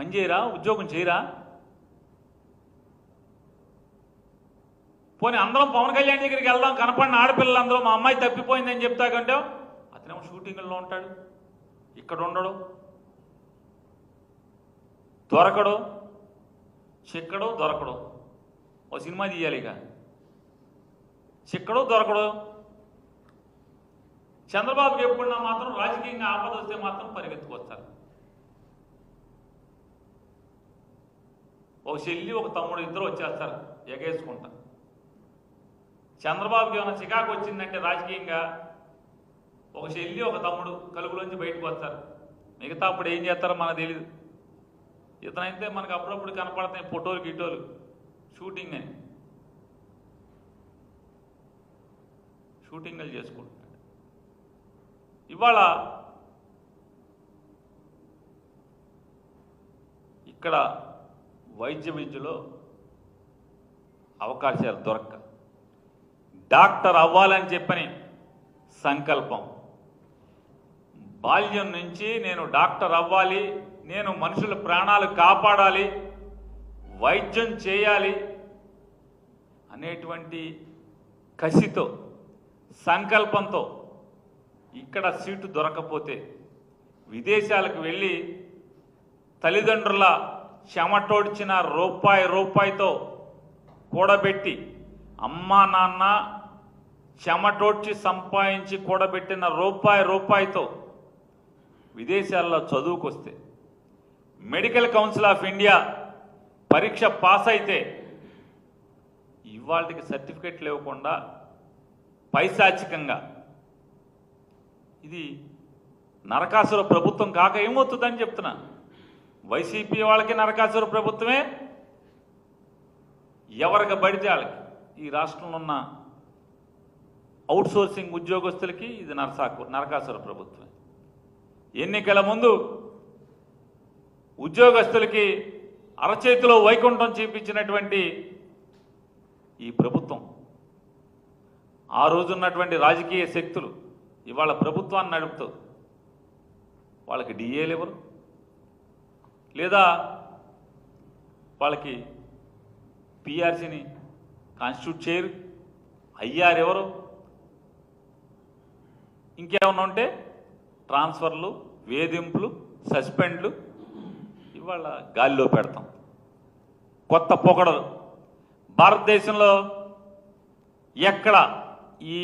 పని చేయరా ఉద్యోగం చేయరా? పోనీ అందరం పవన్ కళ్యాణ్ దగ్గరికి వెళ్దాం. కనపడిన ఆడపిల్లలు అందరూ మా అమ్మాయి తప్పిపోయిందని చెప్తాకంటే అతనేమో షూటింగ్లో ఉంటాడు. ఇక్కడ ఉండడు. దొరకడు. చిక్కడు దొరకడు. ఓ సినిమా తీయాలి ఇక. చిక్కడు దొరకడు. చంద్రబాబుకి ఎప్పుడున్నా మాత్రం రాజకీయంగా ఆపద వస్తే మాత్రం పరిగెత్తుకొస్తారు ఒక చెల్లి ఒక తమ్ముడు ఇద్దరు వచ్చేస్తారు ఎగేసుకుంటా. చంద్రబాబుకి ఏమైనా చికాకు వచ్చిందంటే రాజకీయంగా ఒక చెల్లి ఒక తమ్ముడు కలుగులోంచి బయటకు వస్తారు. మిగతా అప్పుడు ఏం చేస్తారో మనకు తెలియదు ఇతనైతే మనకు అప్పుడప్పుడు కనపడతాయి ఫోటోలు గిటోలు షూటింగ్ అని. షూటింగ్లు చేసుకుంటున్నాడు ఇవాళ ఇక్కడ వైద్య విద్యలో అవకాశాలు దొరక్క. డాక్టర్ అవ్వాలని చెప్పని సంకల్పం. బాల్యం నుంచి నేను డాక్టర్ అవ్వాలి నేను మనుషుల ప్రాణాలు కాపాడాలి వైద్యం చేయాలి అనేటువంటి కసితో సంకల్పంతో ఇక్కడ సీటు దొరకపోతే విదేశాలకు వెళ్ళి తల్లిదండ్రుల చెమటోడ్చిన రూపాయి రూపాయితో కూడబెట్టి అమ్మా నాన్న చెమటోడ్చి సంపాదించి కూడబెట్టిన రూపాయి రూపాయితో విదేశాల్లో చదువుకొస్తే మెడికల్ కౌన్సిల్ ఆఫ్ ఇండియా పరీక్ష పాస్ అయితే ఇవాళకి సర్టిఫికెట్లు ఇవ్వకుండా పైశాచికంగా. ఇది నరకాసుర ప్రభుత్వం కాక ఏమవుతుందని చెప్తున్నా. వైసీపీ వాళ్ళకి నరకాసుర ప్రభుత్వమే ఎవరికి పడితే వాళ్ళకి. ఈ రాష్ట్రంలో ఉన్న అవుట్సోర్సింగ్ ఉద్యోగస్తులకి ఇది నరసాకు నరకాసుర ప్రభుత్వం ఎన్నికల ముందు ఉద్యోగస్తులకి అరచేతిలో వైకుంఠం చూపించినటువంటి ఈ ప్రభుత్వం ఆ రోజున్నటువంటి రాజకీయ శక్తులు ఇవాళ ప్రభుత్వాన్ని నడుపుతూ వాళ్ళకి డిఏలు ఎవరు? లేదా వాళ్ళకి పిఆర్సీని కాన్స్టిట్యూట్ చేయరు. అయ్యారు ఎవరు? ఇంకేమన్నా ఉంటే ట్రాన్స్ఫర్లు వేధింపులు సస్పెండ్లు ఇవాళ గాలిలో పెడతాం. కొత్త పొగడలు భారతదేశంలో ఎక్కడ ఈ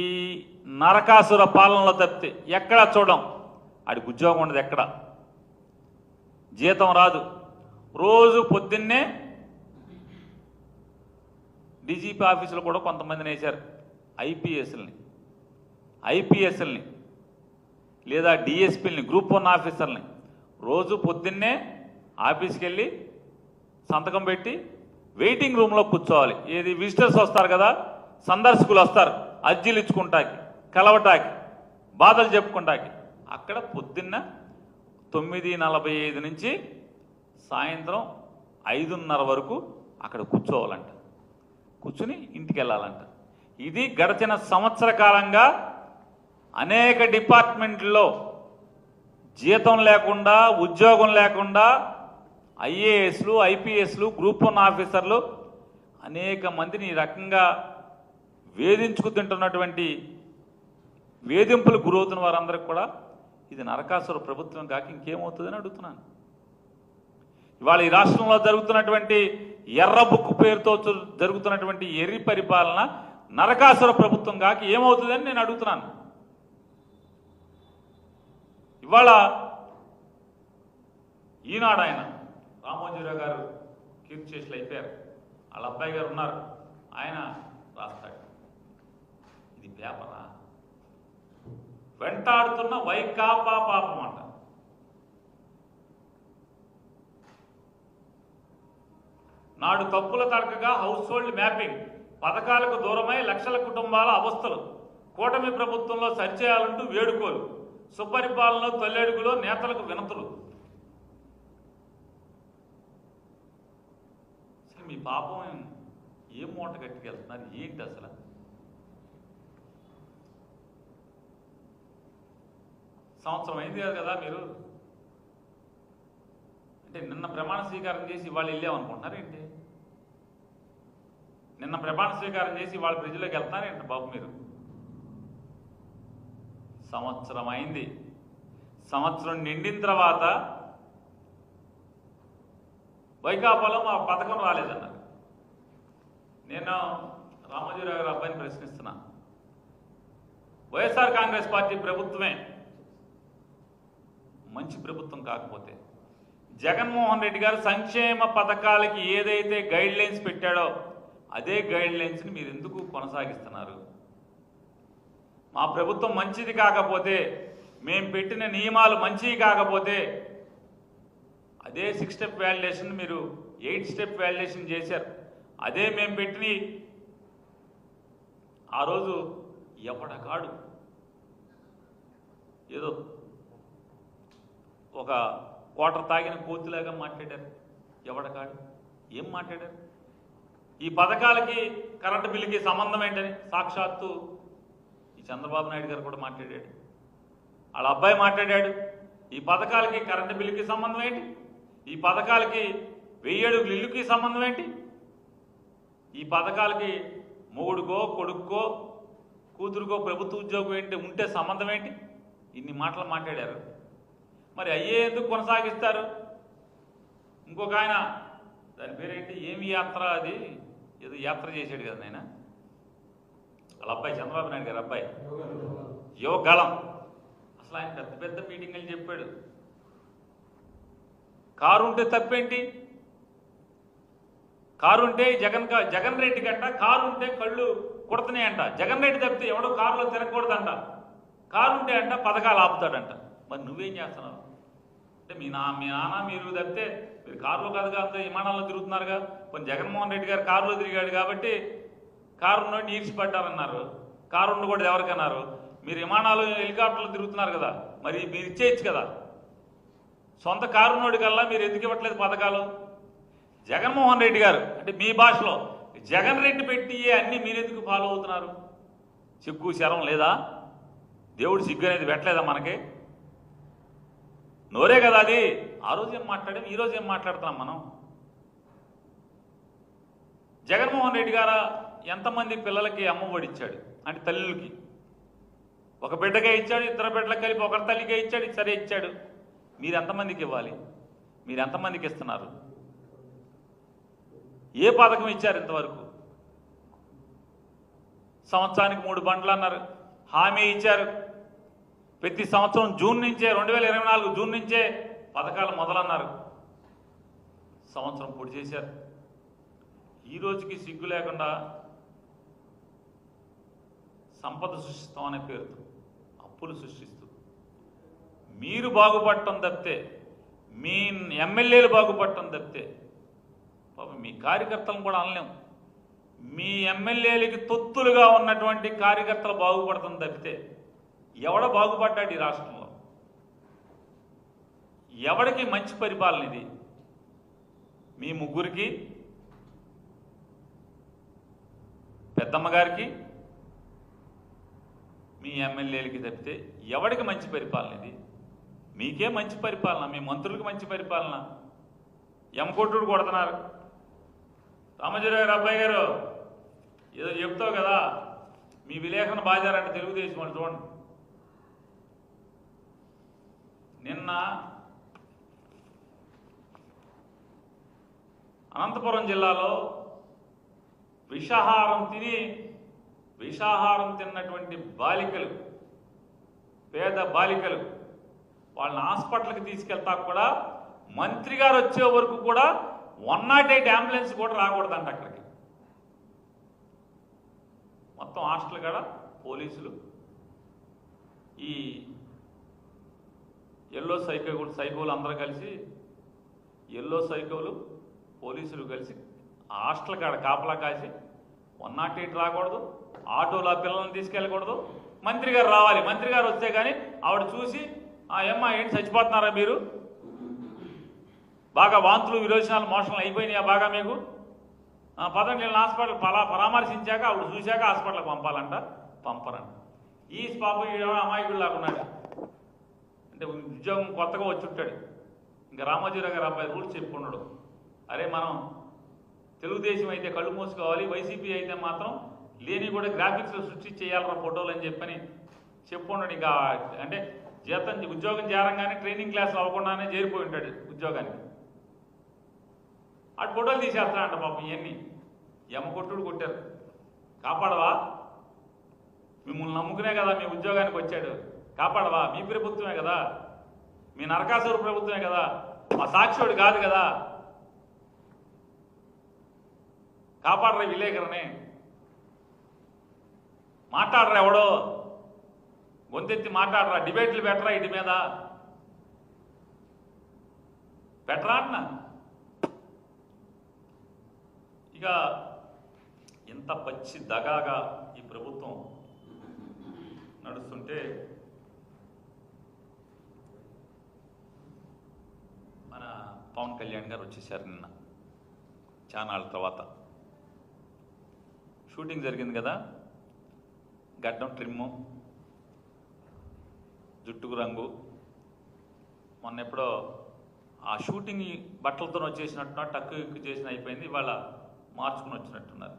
నరకాసుర పాలనలో తప్పితే ఎక్కడ చూడం? ఆడికి ఉద్యోగం ఉండదు ఎక్కడ? జీతం రాదు. రోజు పొద్దున్నే డీజీపీ ఆఫీసులు కూడా కొంతమందిని వేశారు. ఐపీఎస్ని ఐపీఎస్ఎల్ని లేదా డిఎస్పీల్ని గ్రూప్ వన్ ఆఫీసర్ని రోజు పొద్దున్నే ఆఫీస్కి వెళ్ళి సంతకం పెట్టి వెయిటింగ్ రూమ్లో కూర్చోవాలి. ఏది విజిటర్స్ వస్తారు కదా సందర్శకులు వస్తారు అర్జీలు ఇచ్చుకుంటాకి కలవటాకి బాధలు చెప్పుకుంటాకి. అక్కడ పొద్దున్న తొమ్మిది నలభై ఐదు నుంచి సాయంత్రం ఐదున్నర వరకు అక్కడ కూర్చోవాలంట. కూర్చుని ఇంటికి వెళ్ళాలంట ఇది గడిచిన సంవత్సర కాలంగా అనేక డిపార్ట్మెంట్లో జీతం లేకుండా ఉద్యోగం లేకుండా ఐఏఎస్లు ఐపీఎస్లు గ్రూప్ వన్ ఆఫీసర్లు అనేక మందిని ఈ రకంగా వేధించుకు తింటున్నటువంటి వేధింపులు గురవుతున్న వారందరికి కూడా ఇది నరకాసుర ప్రభుత్వం కాక ఇంకేమవుతుందని అడుగుతున్నాను. ఇవాళ ఈ రాష్ట్రంలో జరుగుతున్నటువంటి ఎర్ర బుక్ పేరుతో జరుగుతున్నటువంటి ఎర్రి పరిపాలన నరకాసుర ప్రభుత్వం కాక ఏమవుతుందని నేను అడుగుతున్నాను. ఇవాళ ఈనాడు ఆయన రామోజీరావు గారు కీర్తి చేసి అయిపోయారు. వాళ్ళ అబ్బాయి గారు ఉన్నారు. ఆయన రాస్తాడు. ఇది పేపరా? వెంటాడుతున్న వైకాపా పాపం అంట. నాడు తప్పుల తడకగా హౌస్ హోల్డ్ మ్యాపింగ్ పథకాలకు దూరమై లక్షల కుటుంబాల అవస్థలు కూటమి ప్రభుత్వంలో సరిచేయాలంటూ వేడుకోలు సుపరిపాలన తొల్లెడుగులో నేతలకు వినతులు. మీ పాపం ఏం మూట కట్టుకెళ్తున్నారు? ఏంటి అసలు? సంవత్సరం అయింది కాదు కదా మీరు? అంటే నిన్న ప్రమాణ స్వీకారం చేసి ఇవాళ వెళ్ళామనుకుంటున్నారు ఏంటి? నిన్న ప్రమాణ స్వీకారం చేసి వాళ్ళ బ్రిడ్జ్లోకి వెళ్తున్నారేంటి బాబు మీరు? సంవత్సరం అయింది. సంవత్సరం నిండిన తర్వాత వైకాపాలో మా పథకం రాలేదన్నారు. నేను రామోజీరావు గారి అబ్బాయిని ప్రశ్నిస్తున్నా. వైఎస్ఆర్ కాంగ్రెస్ పార్టీ ప్రభుత్వమే మంచి ప్రభుత్వం కాకపోతే. జగన్మోహన్ రెడ్డి గారు సంక్షేమ పథకాలకి ఏదైతే గైడ్ లైన్స్ పెట్టాడో అదే గైడ్ లైన్స్ని మీరు ఎందుకు కొనసాగిస్తున్నారు? మా ప్రభుత్వం మంచిది కాకపోతే మేము పెట్టిన నియమాలు మంచివి కాకపోతే అదే సిక్స్ స్టెప్ వ్యాలిడేషన్ మీరు ఎయిట్ స్టెప్ వ్యాలిడేషన్ చేశారు. అదే మేము పెట్టిన ఆ రోజు ఎవడకాడు ఏదో ఒక వాటర్ తాగిన కోతిలాగా మాట్లాడారు. ఎవడకాడు? ఏం మాట్లాడారు? ఈ పథకాలకి కరెంటు బిల్లుకి సంబంధం ఏంటని సాక్షాత్తు ఈ చంద్రబాబు నాయుడు గారు కూడా మాట్లాడాడు. వాళ్ళ అబ్బాయి మాట్లాడాడు. ఈ పథకాలకి కరెంటు బిల్లుకి సంబంధం ఏంటి? ఈ పథకాలకి వెయ్యి అడుగులు ఇల్లుకి సంబంధం ఏంటి? ఈ పథకాలకి మొగుడుకో కొడుక్కో కూతురుకో ప్రభుత్వ ఉద్యోగం ఏంటి? ఉంటే సంబంధం ఏంటి? ఇన్ని మాటలు మాట్లాడారు. మరి అయ్యే ఎందుకు కొనసాగిస్తారు? ఇంకొక ఆయన దాని పేరేంటి? ఏమి యాత్ర అది? ఏదో యాత్ర చేశాడు కదా నాయన. వాళ్ళ అబ్బాయి చంద్రబాబు నాయుడు గారు అబ్బాయి. యువగళం అసలు ఆయన పెద్ద పెద్ద మీటింగులు చెప్పాడు. కారు ఉంటే తప్పేంటి? కారు ఉంటే జగన్ జగన్ రెడ్డి గంట కారు ఉంటే కళ్ళు కుడుతున్నాయంట. జగన్ రెడ్డి తప్పితే ఎవడో కారులో తిరగకూడదంట. కారు ఉంటే అంట పథకాలు ఆపుతాడంట. మరి నువ్వేం చేస్తున్నావు? అంటే మీ నా మీ నాన్న మీరు తప్పితే మీరు కారులో కాదు కాదు విమానాల్లో తిరుగుతున్నారుగా. కొన్ని జగన్మోహన్ రెడ్డి గారు కారులో తిరిగాడు కాబట్టి కారు నుండి ఈడ్చిపడ్డారన్నారు కారు ఉండకూడదు ఎవరికన్నారు. మీరు విమానాలు హెలికాప్టర్లు తిరుగుతున్నారు కదా. మరి మీరు ఇచ్చేయచ్చు కదా. సొంత కారున్నోడి కల్లా మీరు ఎందుకు ఇవ్వట్లేదు పథకాలు? జగన్మోహన్ రెడ్డి గారు అంటే మీ భాషలో జగన్ రెడ్డి పెట్టి అన్నీ మీరెందుకు ఫాలో అవుతున్నారు? సిగ్గు శరం లేదా? దేవుడు సిగ్గు అనేది పెట్టలేదా మనకి? నోరే కదా అది. ఆ రోజు ఏం మాట్లాడాం? ఈ రోజు ఏం మాట్లాడుతున్నాం మనం? జగన్మోహన్ రెడ్డి గారు? ఎంతమంది పిల్లలకి అమ్మఒడి ఇచ్చాడు అంటే తల్లులకి. ఒక బిడ్డకే ఇచ్చాడు ఇద్దరు బిడ్డలకు కలిపి ఒకరి తల్లికే ఇచ్చాడు సరే ఇచ్చాడు. మీరు ఎంతమందికి ఇవ్వాలి? మీరు ఎంతమందికి ఇస్తున్నారు? ఏ పథకం ఇచ్చారు ఇంతవరకు? సంవత్సరానికి మూడు బండ్లు అన్నారు. హామీ ఇచ్చారు. ప్రతి సంవత్సరం జూన్ నుంచే రెండు వేల ఇరవై నాలుగు జూన్ నుంచే పథకాలు మొదలన్నారు. సంవత్సరం పొడి చేశారు. ఈ రోజుకి సిగ్గు లేకుండా సంపద సృష్టిస్తాం అనే పేరుతో అప్పులు సృష్టిస్తూ మీరు బాగుపడటం తప్పితే మీ ఎమ్మెల్యేలు బాగుపడటం తప్పితే పాపం మీ కార్యకర్తలను కూడా అనలేం. మీ ఎమ్మెల్యేలకి తొత్తులుగా ఉన్నటువంటి కార్యకర్తలు బాగుపడటం తప్పితే ఎవడ బాగుపడ్డాడు ఈ రాష్ట్రంలో? ఎవడికి మంచి పరిపాలన ఇది? మీ ముగ్గురికి? పెద్దమ్మ గారికి? మీ ఎమ్మెల్యేలకి తప్పితే ఎవడికి మంచి పరిపాలన ఇది? మీకే మంచి పరిపాలన మీ మంత్రులకు మంచి పరిపాలన. ఎమ్మకొట్టుడు కొడుతున్నారు. రామజీరావు గారు అబ్బాయి గారు ఏదో చెప్తావు కదా? మీ విలేఖన బాజారంటే తెలుగుదేశం అని చూడండి. నిన్న అనంతపురం జిల్లాలో విషాహారం తిని విషాహారం తిన్నటువంటి బాలికలు పేద బాలికలు వాళ్ళని హాస్పిటల్కి తీసుకెళ్తా కూడా మంత్రి గారు వచ్చే వరకు కూడా వన్ నాట్ ఎయిట్ అంబులెన్స్ కూడా రాకూడదంట అక్కడికి. మొత్తం హాస్టల్ కాడ పోలీసులు ఈ ఎల్లో సైకో సైకోలు అందరూ కలిసి ఎల్లో సైకోలు పోలీసులు కలిసి హాస్టల్ కాడ కాపలా కాసి వన్ నాట్ ఎయిట్ రాకూడదు ఆటోలో ఆ పిల్లల్ని తీసుకెళ్ళకూడదు. మంత్రి గారు రావాలి. మంత్రి గారు వస్తే కానీ ఆవిడ చూసి ఆ ఏమ్మా ఏంటి చచ్చిపోతున్నారా మీరు? బాగా వాంతులు విరోచనాలు మోషన్లు అయిపోయినాయా బాగా మీకు? ఆ, పదండి నేను హాస్పిటల్ పలా పరామర్శించాక ఆవిడ చూశాక హాస్పిటల్కి పంపాలంట పంపరంట. ఈ పాప ఈడ అమాయకుడు ఉన్నాడు. అంటే ఉద్యోగం కొత్తగా వచ్చి ఉంటాడు ఇంకా రామోజీరావు గారు అబ్బాయి రూల్స్ చెప్పుకున్నాడు. అరే మనం తెలుగుదేశం అయితే కళ్ళు మూసుకోవాలి వైసీపీ అయితే మాత్రం లేని కూడా గ్రాఫిక్స్లో సృష్టి చేయాలరా ఫోటోలు అని చెప్పని చెప్పుకున్నాడు. ఇంకా అంటే జీతం ఉద్యోగం చేరంగానే ట్రైనింగ్ క్లాస్ అవ్వకుండానే చేరిపోయి ఉంటాడు ఉద్యోగానికి. అటు ఫోటోలు తీసేస్తాడంట పాపం ఇవన్నీ ఎమ్మ కొట్టుడు కొట్టారు. కాపాడవా? మిమ్మల్ని నమ్ముకునే కదా మీ ఉద్యోగానికి వచ్చాడు. కాపాడవా? మీ ప్రభుత్వమే కదా. మీ నరకాసురు ప్రభుత్వమే కదా. మా సాక్షివుడు కాదు కదా. కాపాడరా విలేకరని. మాట్లాడరా ఎవడో? గొంతెత్తి మాట్లాడరా. డిబేట్లు పెట్టరా ఇటు మీద? పెట్టరా అన్న? ఇక ఇంత పచ్చి దగాగా ఈ ప్రభుత్వం నడుస్తుంటే మన పవన్ కళ్యాణ్ గారు వచ్చేసారు నిన్న. చానాళ్ళ తర్వాత. షూటింగ్ జరిగింది కదా? గడ్డం ట్రిమ్ము జుట్టుకు రంగు. మొన్న ఎప్పుడో ఆ షూటింగ్ బట్టలతో వచ్చేసినట్టున్నారు టక్కు ఎక్కువ చేసిన అయిపోయింది ఇవాళ మార్చుకుని వచ్చినట్టున్నారు.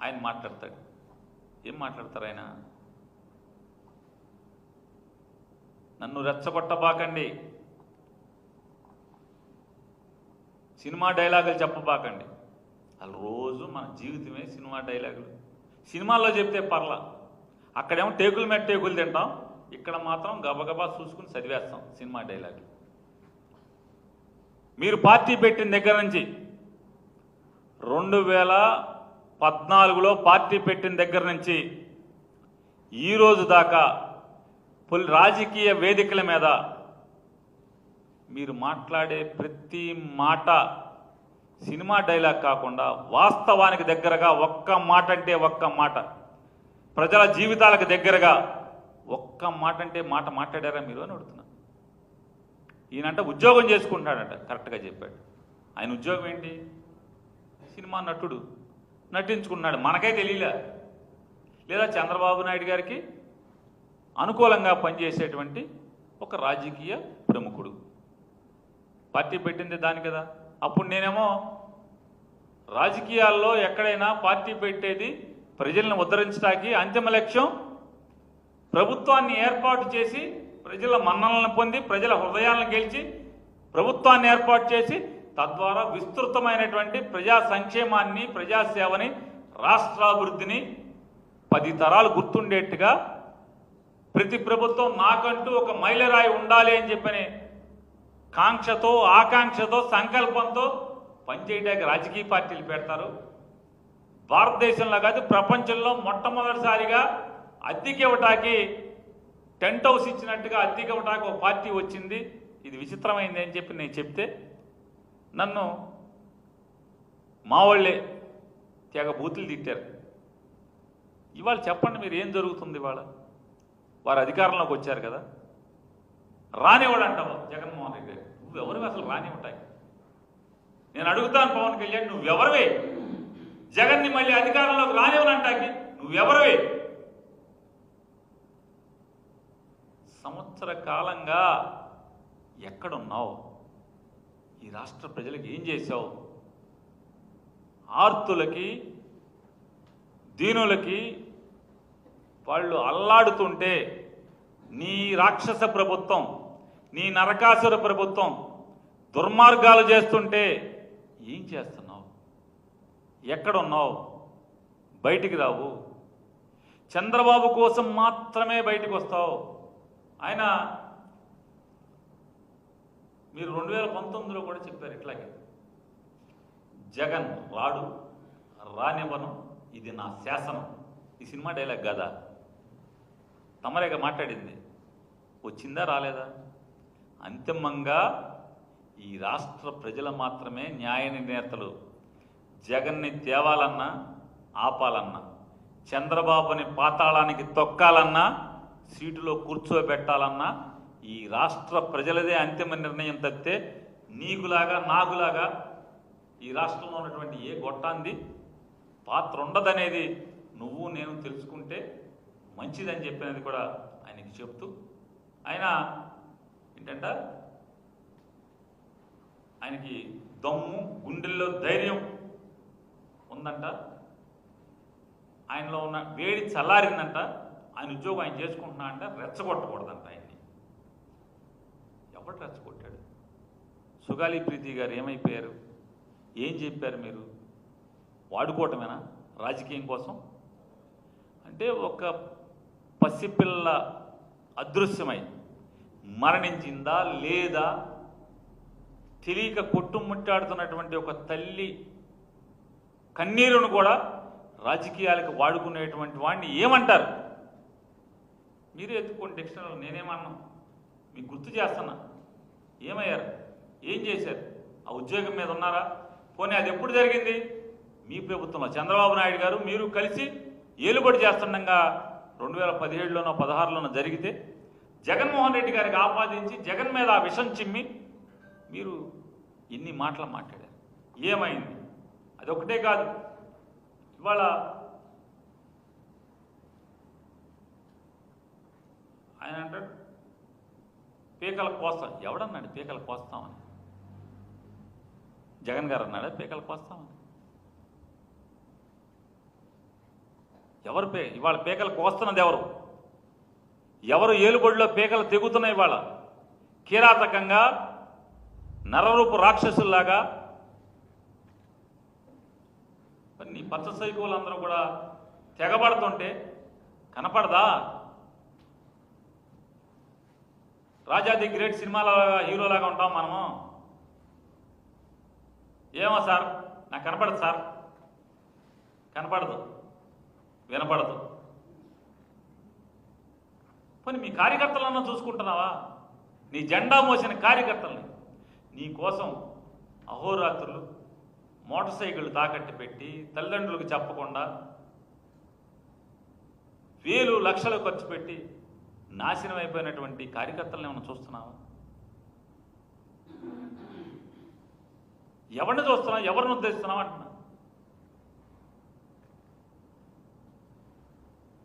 ఆయన మాట్లాడతాడు. ఏం మాట్లాడతారు ఆయన? నన్ను రెచ్చగొట్టబాకండి. సినిమా డైలాగులు చెప్పబాకండి. అసలు రోజు మన జీవితమే సినిమా డైలాగులు. సినిమాల్లో చెప్తే పర్లా. అక్కడేమో టేకులు మీద టేకులు తింటాం. ఇక్కడ మాత్రం గబగబా చూసుకుని చదివేస్తాం సినిమా డైలాగులు. మీరు పార్టీ పెట్టిన దగ్గర నుంచి రెండు వేల పద్నాలుగులో పార్టీ పెట్టిన దగ్గర నుంచి ఈ రోజు దాకా పుల్ రాజకీయ వేదికల మీద మీరు మాట్లాడే ప్రతి మాట సినిమా డైలాగ్ కాకుండా వాస్తవానికి దగ్గరగా ఒక్క మాట అంటే ఒక్క మాట. ప్రజల జీవితాలకు దగ్గరగా ఒక్క మాట అంటే మాట మాట్లాడారా మీరు అని అడుగుతున్నా. ఈయనంట ఉద్యోగం చేసుకుంటాడంట కరెక్ట్గా చెప్పాడు. ఆయన ఉద్యోగం ఏంటి? సినిమా నటుడు. నటించుకున్నాడు మనకే తెలియలే. లేదా చంద్రబాబు నాయుడు గారికి అనుకూలంగా పనిచేసేటువంటి ఒక రాజకీయ ప్రముఖుడు. పార్టీ పెట్టింది దాని కదా. అప్పుడు నేనేమో రాజకీయాల్లో ఎక్కడైనా పార్టీ పెట్టేది ప్రజలను ఉద్ధరించడానికి అంతిమ లక్ష్యం ప్రభుత్వాన్ని ఏర్పాటు చేసి ప్రజల మన్ననలను పొంది ప్రజల హృదయాలను గెలిచి ప్రభుత్వాన్ని ఏర్పాటు చేసి తద్వారా విస్తృతమైనటువంటి ప్రజా సంక్షేమాన్ని ప్రజాసేవని రాష్ట్రాభివృద్ధిని పది తరాలు గుర్తుండేట్టుగా ప్రతి ప్రభుత్వం నాకంటూ ఒక మైలరాయి ఉండాలి అని చెప్పని కాంక్షతో ఆకాంక్షతో సంకల్పంతో పనిచేయడానికి రాజకీయ పార్టీలు పెడతారు. భారతదేశంలో కాదు ప్రపంచంలో మొట్టమొదటిసారిగా అద్దెకి ఇవ్వటానికి టెంట్ హౌస్ ఇచ్చినట్టుగా అద్దెకి ఇవ్వటానికి ఒక పార్టీ వచ్చింది. ఇది విచిత్రమైంది అని చెప్పి నేను చెప్తే నన్ను మా వాళ్ళే తెగ బూతులు తిట్టారు. ఇవాళ చెప్పండి మీరు ఏం జరుగుతుంది ఇవాళ? వారు అధికారంలోకి వచ్చారు కదా. రానివాడు అంటావు జగన్మోహన్ రెడ్డి నువ్వెవరివి? అసలు రానివ్వటాయి నేను అడుగుతాను పవన్ కళ్యాణ్ నువ్వెవరివే? జగన్ని మళ్ళీ అధికారంలోకి రానివ్వనంటాకి నువ్వెవరివే? సంవత్సర కాలంగా ఎక్కడున్నావు? ఈ రాష్ట్ర ప్రజలకు ఏం చేశావు? ఆర్తులకి దీనులకి వాళ్ళు అల్లాడుతుంటే నీ రాక్షస ప్రభుత్వం నీ నరకాసుర ప్రభుత్వం దుర్మార్గాలు చేస్తుంటే ఏం చేస్తున్నావు? ఎక్కడున్నావు? బయటికి రావు. చంద్రబాబు కోసం మాత్రమే బయటకు వస్తావు. ఆయన మీరు రెండు వేల పంతొమ్మిదిలో కూడా చెప్పారు ఇట్లాగే. జగన్ రాడు రానివ్వను ఇది నా శాసనం. ఈ సినిమా డైలాగ్ కదా? తమరేగా మాట్లాడింది? వచ్చిందా రాలేదా? అంతిమంగా ఈ రాష్ట్ర ప్రజలు మాత్రమే న్యాయ నిర్ణేతలు. జగన్ని తేవాలన్నా ఆపాలన్నా చంద్రబాబుని పాతాళానికి తొక్కాలన్నా సీటులో కూర్చోబెట్టాలన్నా ఈ రాష్ట్ర ప్రజలదే అంతిమ నిర్ణయం తప్పితే నీకులాగా నాకులాగా ఈ రాష్ట్రంలో ఉన్నటువంటి ఏ గొట్టాంది? పాత్ర ఉండదనేది నువ్వు నేను తెలుసుకుంటే మంచిదని చెప్పినది కూడా ఆయనకి చెప్తూ ఆయన ఏంటంట? ఆయనకి దమ్ము గుండెల్లో ధైర్యం ఉందంట. ఆయనలో ఉన్న వేడి చల్లారిందంట. ఆయన ఉద్యోగం ఆయన చేసుకుంటున్నా అంట రెచ్చగొట్టకూడదంట ఆయన్ని. ఎవడు రెచ్చగొట్టాడు? సుగాలి ప్రీతి గారు ఏమైపోయారు? ఏం చెప్పారు మీరు? వాడుకోవటమేనా? రాజకీయం కోసం? అంటే ఒక పసిపిల్ల అదృశ్యమై మరణించిందా లేదా? తెలియక కొట్టుముట్టాడుతున్నటువంటి ఒక తల్లి కన్నీరును కూడా రాజకీయాలకు వాడుకునేటువంటి వాడిని ఏమంటారు? మీరే ఎత్తుకోండి డిక్షనరీలో నేనేమన్నా మీకు గుర్తు చేస్తున్నా. ఏమయ్యారు? ఏం చేశారు? ఆ ఉద్యోగం మీద ఉన్నారా? పోనీ అది ఎప్పుడు జరిగింది? మీ ప్రభుత్వంలో చంద్రబాబు నాయుడు గారు మీరు కలిసి ఏలుబడి చేస్తుండగా రెండు వేల పదిహేడులోనో పదహారులోనో జరిగితే జగన్మోహన్ రెడ్డి గారికి ఆపాదించి జగన్ మీద ఆ విషం చిమ్మి మీరు ఇన్ని మాటలు మాట్లాడారు. ఏమైంది? అది ఒకటే కాదు. ఇవాళ ఆయన అంటాడు పీకల కోస్తాం. ఎవడన్నాడు పీకల కోస్తామని జగన్ గారు అన్నాడా? పీకల కోస్తామని ఎవరు పే ఇవాళ పీకలు కోస్తున్నది ఎవరు? ఎవరు ఏలుబడిలో పీకలు తెగుతున్నాయి వాళ్ళ కిరాతకంగా నరరూపు రాక్షసుల్లాగా నీ పచ్చ సైకోలందరూ కూడా తెగబడుతుంటే కనపడదా? రాజా ది గ్రేట్ సినిమాలాగా హీరోలాగా ఉంటాం మనము. ఏమో సార్ నాకు కనపడదు సార్. కనపడదు. వినపడదు. పోనీ మీ కార్యకర్తలన్నా చూసుకుంటున్నావా? నీ జెండా మోసిన కార్యకర్తల్ని. నీ కోసం అహోరాత్రులు మోటార్ సైకిల్ తాకట్టు పెట్టి తల్లిదండ్రులకు చెప్పకుండా వేలు లక్షలు ఖర్చు పెట్టి నాశనం అయిపోయినటువంటి కార్యకర్తలను ఏమైనా చూస్తున్నావా? ఎవరిని చూస్తున్నావు? ఎవరిని ఉద్దేశిస్తున్నావు? అంటున్నా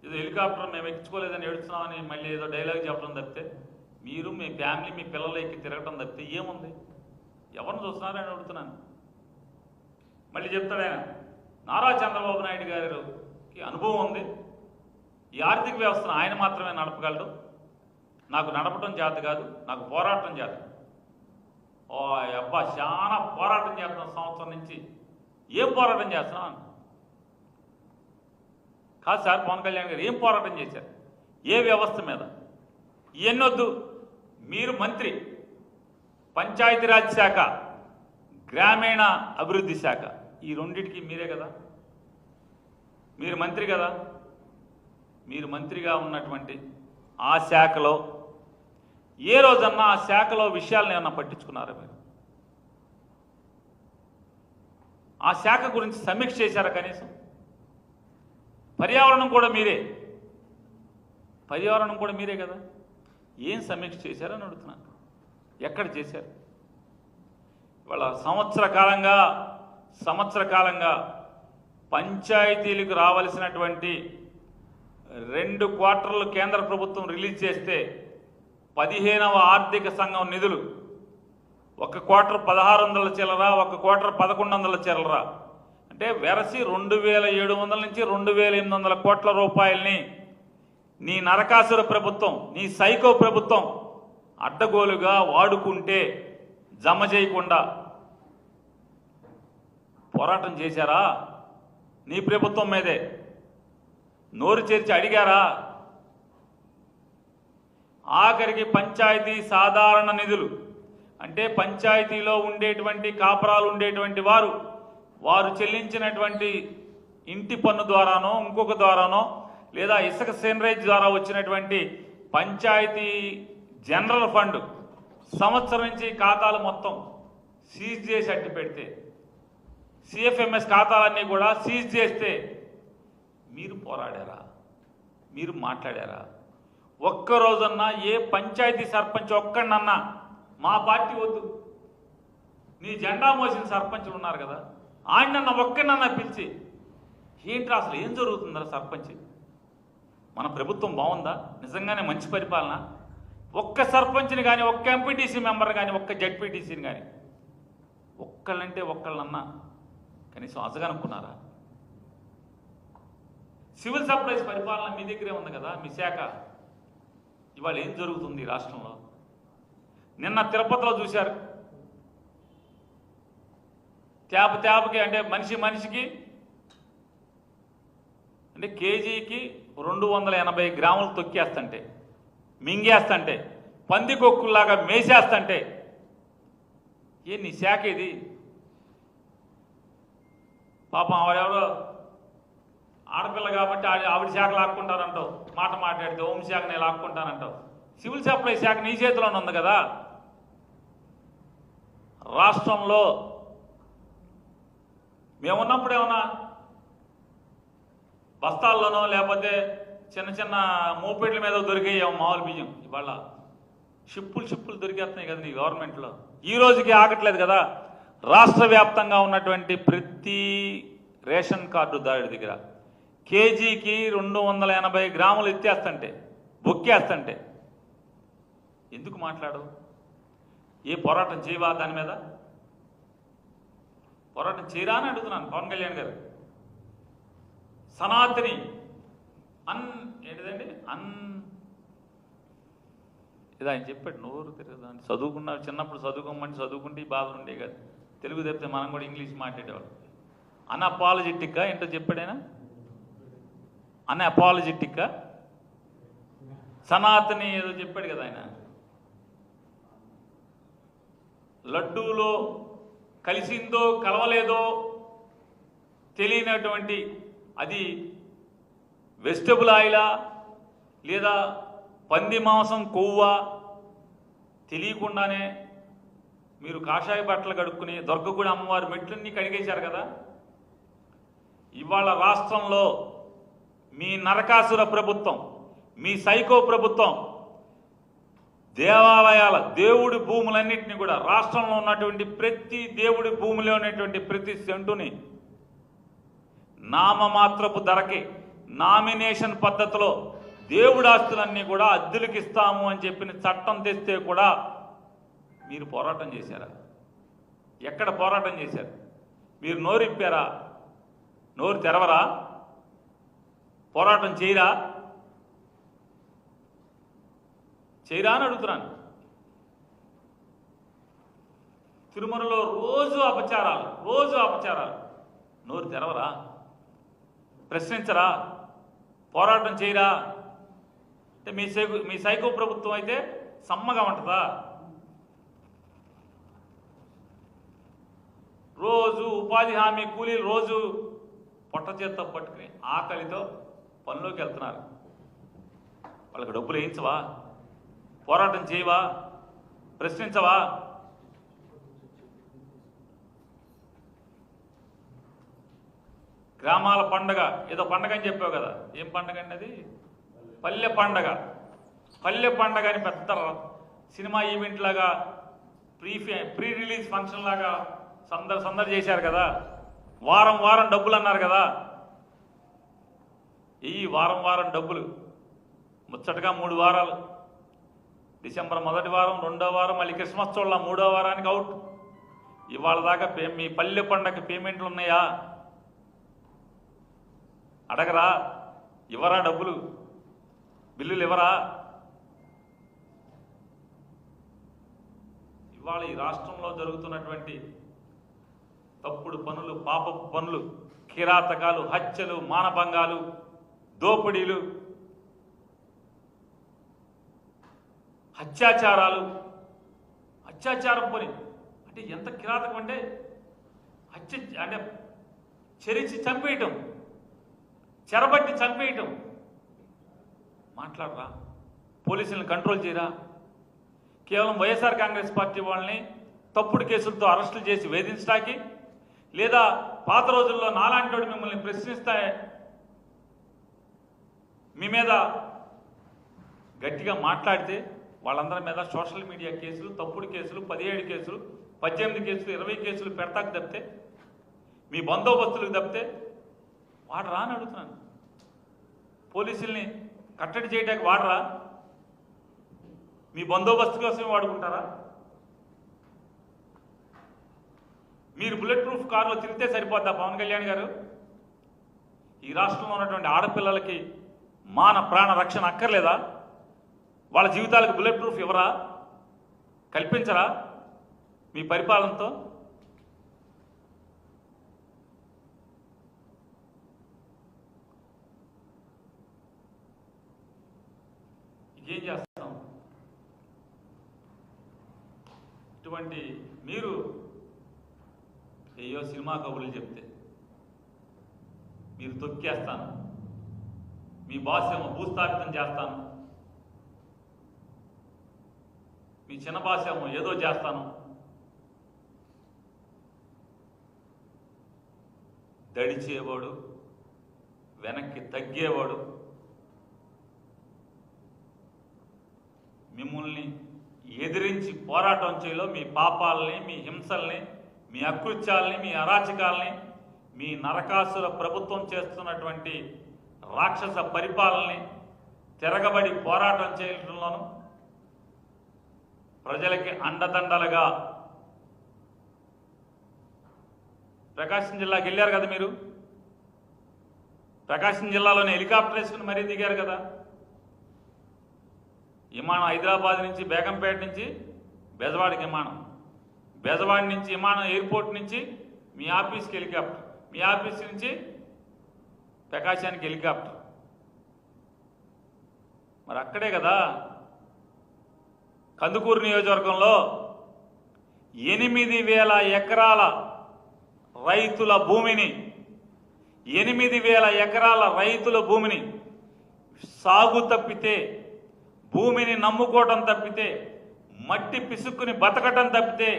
ఏదో హెలికాప్టర్ మేము ఎక్కించుకోలేదని ఏడుస్తున్నామని మళ్ళీ ఏదో డైలాగ్ చెప్పడం తప్పితే మీరు మీ ఫ్యామిలీ మీ పిల్లలు ఎక్కి తిరగటం తప్పితే ఏముంది? ఎవరిని చూస్తున్నారని అడుగుతున్నాను. మళ్ళీ చెప్తాడు ఆయన నారా చంద్రబాబు నాయుడు గారికి అనుభవం ఉంది. ఈ ఆర్థిక వ్యవస్థను ఆయన మాత్రమే నడపగలడు. నాకు నడపటం చేత కాదు నాకు పోరాటం చేత. ఓ అబ్బా చాలా పోరాటం చేస్తున్నాం సంవత్సరం నుంచి. ఏం పోరాటం చేస్తున్నాం? కాదు సార్ పవన్ కళ్యాణ్ గారు ఏం పోరాటం చేశారు? ఏ వ్యవస్థ మీద? ఎన్నొద్దు మీరు మంత్రి పంచాయతీరాజ్ శాఖ గ్రామీణ అభివృద్ధి శాఖ ఈ రెండింటికి మీరే కదా? మీరు మంత్రి కదా? మీరు మంత్రిగా ఉన్నటువంటి ఆ శాఖలో ఏ రోజన్నా ఆ శాఖలో విషయాలను ఏమన్నా పట్టించుకున్నారా మీరు? ఆ శాఖ గురించి సమీక్ష చేశారా కనీసం? పర్యావరణం కూడా మీరే. పర్యావరణం కూడా మీరే కదా. ఏం సమీక్ష చేశారని అడుగుతున్నాను. ఎక్కడ చేశారు? ఇవాళ సంవత్సర కాలంగా సంవత్సర కాలంగా పంచాయతీలకు రావలసినటువంటి రెండు క్వార్టర్లు కేంద్ర ప్రభుత్వం రిలీజ్ చేస్తే పదిహేనవ ఆర్థిక సంఘం నిధులు. ఒక క్వార్టర్ పదహారు వందల చిల్లర ఒక క్వార్టర్ పదకొండు వందల చిల్లర. అంటే వెరసి రెండు వేల ఏడు వందల నుంచి రెండు వేల ఎనిమిది వందల కోట్ల రూపాయల్ని నీ నరకాసుర ప్రభుత్వం నీ సైకో ప్రభుత్వం అడ్డగోలుగా వాడుకుంటే జమ చేయకుండా పోరాటం చేశారా? నీ ప్రభుత్వం మీదే. నోరు చేర్చి అడిగారా? ఆఖరికి పంచాయతీ సాధారణ నిధులు. అంటే పంచాయతీలో ఉండేటువంటి కాపరాలు ఉండేటువంటి వారు వారు చెల్లించినటువంటి ఇంటి పన్ను ద్వారానో ఇంకొక ద్వారానో లేదా ఇసుక సేనరేజ్ ద్వారా వచ్చినటువంటి పంచాయతీ జనరల్ ఫండ్ సంవత్సరం నుంచి ఖాతాలు మొత్తం సీజ్ చేసి అట్టి పెడితే సిఎఫ్ఎంఎస్ ఖాతాలన్నీ కూడా సీజ్ చేస్తే మీరు పోరాడారా? మీరు మాట్లాడారా? ఒక్కరోజన్నా ఏ పంచాయతీ సర్పంచ్ ఒక్కడన్నా మా పార్టీ వద్దు. నీ జెండా మోసిన సర్పంచులు ఉన్నారు కదా. ఆయన నన్ను ఒక్కడన్నా పిలిచి ఏంట్రా అసలు ఏం జరుగుతుందా సర్పంచ్? మన ప్రభుత్వం బాగుందా? నిజంగానే మంచి పరిపాలన? ఒక్క సర్పంచ్ని కానీ ఒక్క ఎంపీటీసీ మెంబర్ కానీ ఒక్క జడ్పీటీసీని కానీ ఒక్కళ్ళంటే ఒక్కళ్ళన్నా కనీసం అసగనుకున్నారా సివిల్ సప్లైస్ పరిపాలన మీ దగ్గరే ఉంది కదా మీ శాఖ. ఇవాళ ఏం జరుగుతుంది ఈ రాష్ట్రంలో? నిన్న తిరుపతిలో చూశారు. ట్యాప్ ట్యాప్కి అంటే మనిషి మనిషికి అంటే కేజీకి రెండు వందల ఎనభై గ్రాములు తొక్కేస్తంటే మింగేస్తంటే పందికొక్కుల్లాగా మేసేస్తంటే ఏ నీ శాఖ ఇది? పాపం ఆవిడెవరో ఆడపిల్ల కాబట్టి ఆవిడ ఆవిడ శాఖ లాక్కుంటానంటావు మాట మాట్లాడితే ఓం శాఖ నేను లాక్కుంటానంటావు. సివిల్ సప్లై శాఖ నీ చేతిలోనే ఉంది కదా? రాష్ట్రంలో మేమున్నప్పుడు ఏమన్నా బస్తాల్లోనో లేకపోతే చిన్న చిన్న మోపెట్ల మీద దొరికేయం మామూలు బియ్యం. ఇవాళ షిప్పులు షిప్పులు దొరికేస్తున్నాయి కదా నీ గవర్నమెంట్లో. ఈ రోజుకి ఆగట్లేదు కదా. రాష్ట్ర వ్యాప్తంగా ఉన్నటువంటి ప్రతి రేషన్ కార్డు కార్డుదారుడి దగ్గర. కేజీకి రెండు వందల ఎనభై గ్రాములు ఎత్తేస్తంటే బొక్కేస్తంటే. ఎందుకు మాట్లాడు? ఏ పోరాటం చేయవా దాని మీద? పోరాటం చేయరా అని అడుగుతున్నాను పవన్ కళ్యాణ్ గారు. సనాతని అన్ ఏంటిదండి? అన్ ఇది ఆయన చెప్పాడు నోరు తిరగదండి చదువుకున్నారు చిన్నప్పుడు చదువుకోమని చదువుకుంటే ఈ బాధలు ఉండే కదా. తెలుగు తప్పితే మనం కూడా ఇంగ్లీష్ మాట్లాడేవాళ్ళం. అన్ అపాలజెటిక్గా ఏంటో చెప్పాడైనా ఆయన? అన్ అపాలజెటిక్గా సనాతని ఏదో చెప్పాడు కదా ఆయన. లడ్డూలో కలిసిందో కలవలేదో తెలియనటువంటి అది వెజిటబుల్ ఆయిలా లేదా పంది మాంసం కొవ్వా తెలియకుండానే మీరు కాషాయ బట్టలు కడుక్కుని దొరకగూడి అమ్మవారి మెట్లన్నీ కడిగేశారు కదా. ఇవాళ రాష్ట్రంలో మీ నరకాసుర ప్రభుత్వం మీ సైకో ప్రభుత్వం దేవాలయాల దేవుడి భూములన్నింటినీ కూడా రాష్ట్రంలో ఉన్నటువంటి ప్రతి దేవుడి భూమిలో ఉన్నటువంటి ప్రతి సెంటుని నామమాత్రపు ధరకి నామినేషన్ పద్ధతిలో దేవుడాస్తులన్నీ కూడా అద్దెలకు ఇస్తాము అని చెప్పిన చట్టం తెస్తే కూడా మీరు పోరాటం చేశారా? ఎక్కడ పోరాటం చేశారు? మీరు నోరిప్పారా? నోరు తెరవరా? పోరాటం చేయరా? చేయరా అని అడుగుతున్నాను. తిరుమలలో రోజు అపచారాలు రోజు అపచారాలు. నోరు తెరవరా? ప్రశ్నించరా? పోరాటం చేయరా? అంటే మీ సైకో మీ సైకో ప్రభుత్వం అయితే సమ్మగా ఉంటుందా? రోజు ఉపాధి హామీ కూలీలు రోజు పొట్ట చేత్తో పట్టుకుని ఆకలితో పనిలోకి వెళ్తున్నారు. వాళ్ళకి డబ్బులు వేయించవా? పోరాటం చేయవా? ప్రశ్నించవా? గ్రామాల పండగ ఏదో పండగ అని చెప్పావు కదా. ఏం పండగ అండి అది? పల్లె పండగ. పల్లె పండగ అని పెద్ద సినిమా ఈవెంట్ లాగా ప్రీ ప్రీ రిలీజ్ ఫంక్షన్ లాగా సందడి సందడి చేశారు కదా. వారం వారం డబ్బులు అన్నారు కదా. ఈ వారం వారం డబ్బులు. ముచ్చటగా మూడు వారాలు. డిసెంబర్ మొదటి వారం రెండో వారం మళ్ళీ క్రిస్మస్ చూడాల మూడో వారానికి అవుట్. ఇవాళ దాకా పే మీ పల్లె పండగ పేమెంట్లు ఉన్నాయా? అడగరా? ఇవ్వరా డబ్బులు? బిల్లులు ఇవ్వరా? ఇవాళ ఈ రాష్ట్రంలో జరుగుతున్నటువంటి తప్పుడు పనులు పాపపు పనులు కిరాతకాలు హత్యలు మానభంగాలు దోపిడీలు అత్యాచారాలు. అత్యాచారం పని. అంటే ఎంత కిరాతకం అంటే హత్య అంటే చెరిచి చంపేయటం. చెరబట్టి చంపేయటం. మాట్లాడరా. పోలీసులను కంట్రోల్ చేయరా. కేవలం వైఎస్ఆర్ కాంగ్రెస్ పార్టీ వాళ్ళని తప్పుడు కేసులతో అరెస్టులు చేసి వేధించడానికి లేదా పాత రోజుల్లో నాలాంటి మిమ్మల్ని ప్రశ్నిస్తే మీ మీద గట్టిగా మాట్లాడితే వాళ్ళందరి మీద సోషల్ మీడియా కేసులు తప్పుడు కేసులు పదిహేడు కేసులు పద్దెనిమిది కేసులు ఇరవై కేసులు పెడతాకు తప్పితే మీ బందోబస్తులకు తప్పితే వాడరా అని అడుగుతున్నాను. పోలీసుల్ని కట్టడి చేయడానికి వాడరా మీ బందోబస్తు కోసమే వాడుకుంటారా? మీరు బుల్లెట్ ప్రూఫ్ కారులో తిరిగితే సరిపోద్దా పవన్ కళ్యాణ్ గారు? ఈ రాష్ట్రంలో ఉన్నటువంటి ఆడపిల్లలకి మాన ప్రాణ రక్షణ అక్కర్లేదా? వాళ్ళ జీవితాలకు బుల్లెట్ ప్రూఫ్ ఇవ్వరా? కల్పించరా? మీ పరిపాలనతో? ఏం చేస్తాం? ఇటువంటి మీరు అయ్యో సినిమా కబుర్లు చెప్తే మీరు తొక్కేస్తాను. మీ భాష్యము భూస్థాపితం చేస్తాను. మీ చిన్న భాష్యము ఏదో చేస్తాను. దడిచేవాడు వెనక్కి తగ్గేవాడు మిమ్మల్ని ఎదిరించి పోరాటం చేయలో మీ పాపాలని మీ హింసల్ని మీ అకృత్యాలని మీ అరాచకాల్ని మీ నరకాసుల ప్రభుత్వం చేస్తున్నటువంటి రాక్షస పరిపాలనని తిరగబడి పోరాటం చేయటంలోనూ ప్రజలకి అండదండలుగా. ప్రకాశం జిల్లాకి వెళ్ళారు కదా మీరు? ప్రకాశం జిల్లాలోని హెలికాప్టర్ వేసుకుని మరీ దిగారు కదా? విమానం హైదరాబాద్ నుంచి బేగంపేట నుంచి బెజవాడికి విమానం. బెజవాడ నుంచి విమానం ఎయిర్పోర్ట్ నుంచి మీ ఆఫీస్కి హెలికాప్టర్. మీ ఆఫీస్ నుంచి ప్రకాశానికి హెలికాప్టర్. మరి అక్కడే కదా? కందుకూరు నియోజకవర్గంలో ఎనిమిది వేల ఎకరాల రైతుల భూమిని ఎనిమిది వేల ఎకరాల రైతుల భూమిని సాగు తప్పితే భూమిని నమ్ముకోవటం తప్పితే మట్టి పిసుక్కుని బతకటం తప్పితే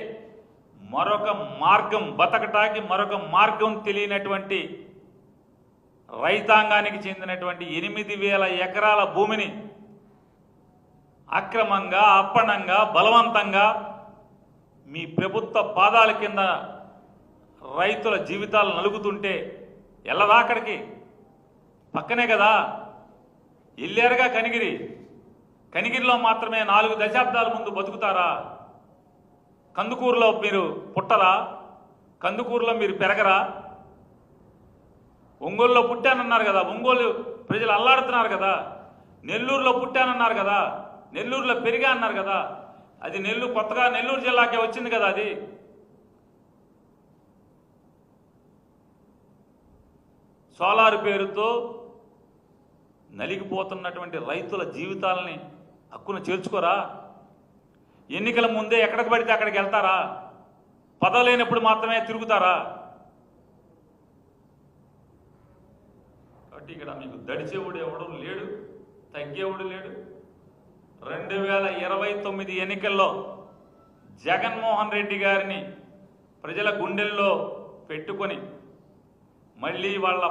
మరొక మార్గం బతకటానికి మరొక మార్గం తెలియనటువంటి రైతాంగానికి చెందినటువంటి ఎనిమిది వేల ఎకరాల భూమిని అక్రమంగా అప్పణంగా బలవంతంగా మీ ప్రభుత్వ పాదాల కింద రైతుల జీవితాలు నలుగుతుంటే వెళ్ళదా అక్కడికి? పక్కనే కదా. వెళ్ళారుగా కనిగిరి. కనిగిరిలో మాత్రమే నాలుగు దశాబ్దాల ముందు బతుకుతారా? కందుకూరులో మీరు పుట్టరా? కందుకూరులో మీరు పెరగరా? ఒంగోలులో పుట్టానన్నారు కదా. ఒంగోలు ప్రజలు అల్లాడుతున్నారు కదా. నెల్లూరులో పుట్టానన్నారు కదా. నెల్లూరులో పెరిగా అన్నారు కదా. అది నెల్లూరు కొత్తగా నెల్లూరు జిల్లాకే వచ్చింది కదా అది. సోలార్ పేరుతో నలిగిపోతున్నటువంటి రైతుల జీవితాలని హక్కును చేర్చుకోరా ఎన్నికల ముందే ఎక్కడికి పడితే అక్కడికి వెళ్తారా? పదవి లేనప్పుడు మాత్రమే తిరుగుతారా? కాబట్టి ఇక్కడ మీకు దడిచేవుడు ఎవడు లేడు తగ్గేవుడు లేడు. రెండు వేల ఇరవై తొమ్మిది ఎన్నికల్లో జగన్మోహన్ రెడ్డి గారిని ప్రజల గుండెల్లో పెట్టుకొని మళ్ళీ వాళ్ళ